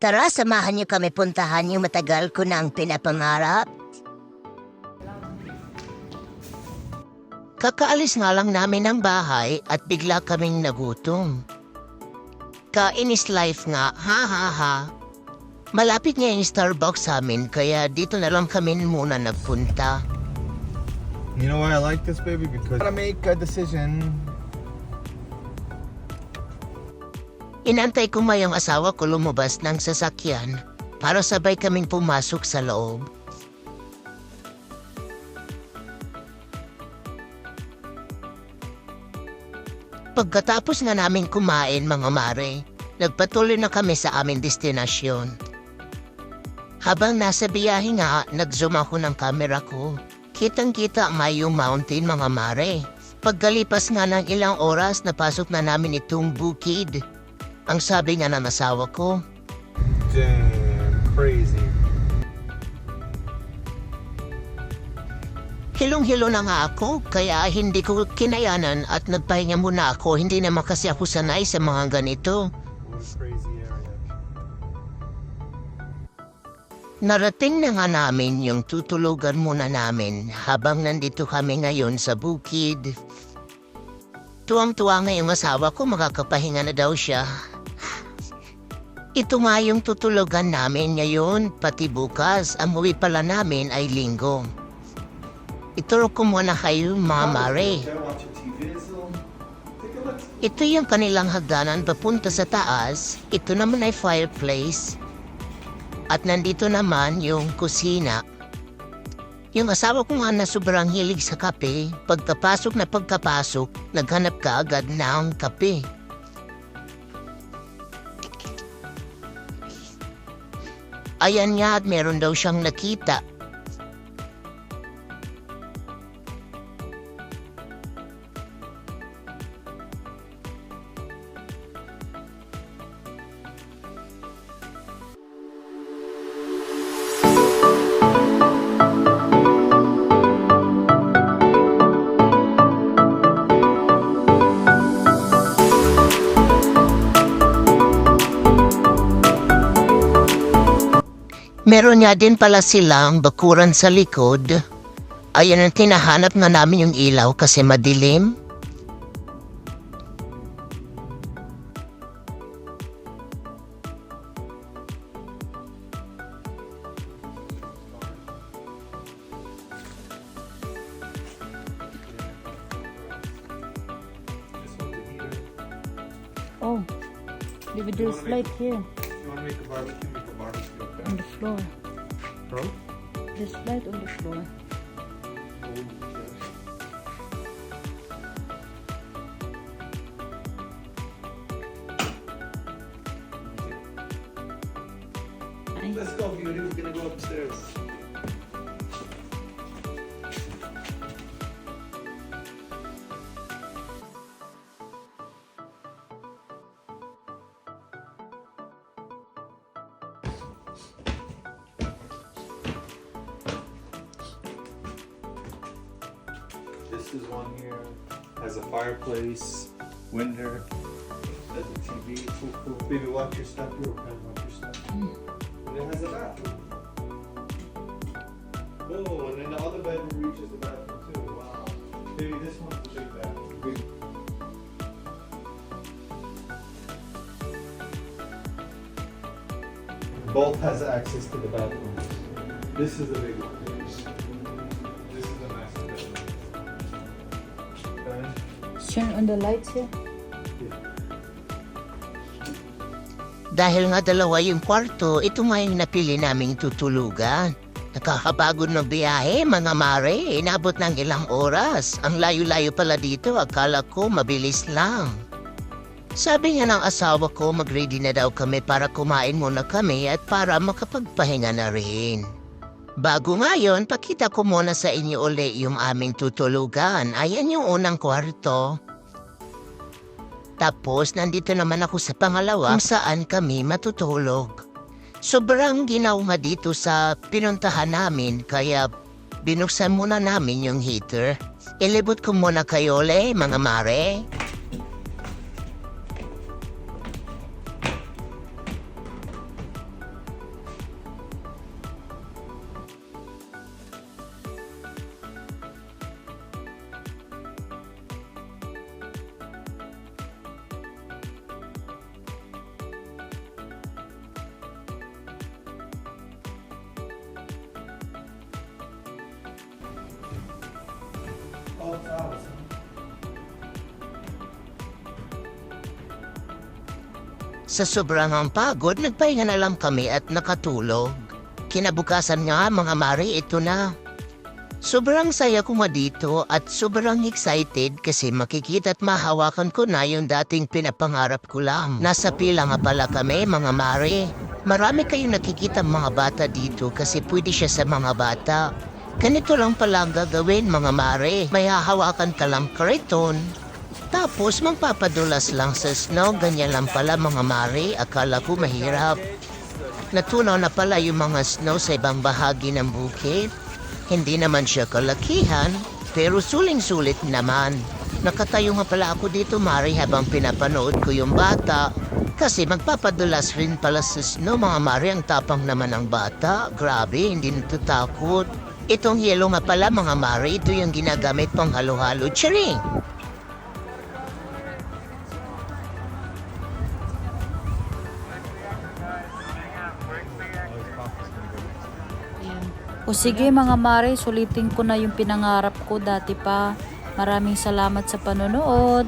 Tara, samahan niyo kami puntahan yung matagal ko nang pinapangarap. Kakaalis nga lang namin ng bahay at bigla kaming nagutom. Kain is life nga, ha ha ha. Malapit nga yung Starbucks sa amin kaya dito na lang kami muna nagpunta. You know why I like this, baby? Because I gotta make a decision. Inantay ko nga yung asawa ko lumabas ng sasakyan para sabay kaming pumasok sa loob. Pagkatapos nga namin kumain mga mare, nagpatuloy na kami sa aming destinasyon. Habang nasa biyahe nga, nag-zoom ako ng camera ko. Kitang-kita nga yung mountain mga mare. Pagkalipas nga ng ilang oras, napasok na namin itong bukid. Ang sabi nga ng asawa ko, Damn, crazy. Hilong-hilo na nga ako, kaya hindi ko kinayanan at nagpahinga muna ako. Hindi naman kasi ako sanay sa mga ganito. Crazy area. Narating na nga namin yung tutulugan muna namin habang nandito kami ngayon sa bukid. Tuwang-tuwa nga yung asawa ko, makakapahinga na daw siya. Ito nga yung tutulugan namin ngayon, pati bukas. Ang uwi pala namin ay linggo. Ituro ko muna kayo, mga mare. Ito yung kanilang hagdanan papunta sa taas. Ito naman ay fireplace. At nandito naman yung kusina. Yung asawa ko nga na sobrang hilig sa kape, pagkapasok na pagkapasok, naghanap ka agad ng kape. Ayan nga at meron daw siyang nakita. Meron nga din pala silang bakuran sa likod. Ayan ang tinahanap nga namin yung ilaw kasi madilim. Oh, leave this light here make a barbecue? Make a barbecue. Okay. on the floor. Bro? This light on the floor. Oh, Ay, Let's go, beauty. We're gonna go upstairs. This is one here. Has a fireplace, window. Has a TV. Cool, cool. Baby, watch your step. You're okay. Watch your step. Hmm. And it has a bathroom. Oh, and then the other bedroom reaches the bathroom too. Wow. Baby, this one's the big bathroom. Big. Both has access to the bathroom. This is the big one. Turn on the lights here. Dahil nga dalawa yung kwarto, ito nga yung napili naming tutulugan. Nakakapagod ng biyahe, mga mare. Inabot ng ilang oras. Ang layo-layo pala dito, akala ko mabilis lang. Sabi nga ng asawa ko, mag-ready na daw kami para kumain muna kami at para makapagpahinga na rin. Bago ngayon, pakita ko muna sa inyo uli yung aming tutulugan. Ayan yung unang kwarto. Tapos nandito naman ako sa pangalawa kung saan kami matutulog. Sobrang ginaw nga dito sa pinuntahan namin kaya binuksan muna namin yung heater. Ilibot ko muna kayo le, mga mare. Sa sobrang ang pagod, nagpahinga na lang kami at nakatulog. Kinabukasan nga mga mare, ito na. Sobrang saya ko dito at sobrang excited kasi makikita at mahawakan ko na yung dating pinapangarap ko lang. Nasa pila nga pala kami mga mare. Marami kayong nakikita mga bata dito kasi pwede siya sa mga bata. Ganito lang pala ang gagawin mga mare. May hahawakan ka lang kariton. Tapos magpapadulas lang sa snow, ganyan lang pala mga mare. Akala ko mahirap. Natunaw na pala yung mga snow sa ibang bahagi ng bukid. Hindi naman siya kalakihan, pero suling-sulit naman. Nakatayo nga pala ako dito, Mari, habang pinapanood ko yung bata. Kasi magpapadulas rin pala sa snow, mga Mari, ang tapang naman ng bata. Grabe, hindi natatakot. Itong yelo nga pala, mga Mari, ito yung ginagamit pang halo-halo. Charing! O sige mga mare, sulitin ko na yung pinangarap ko dati pa. Maraming salamat sa panonood.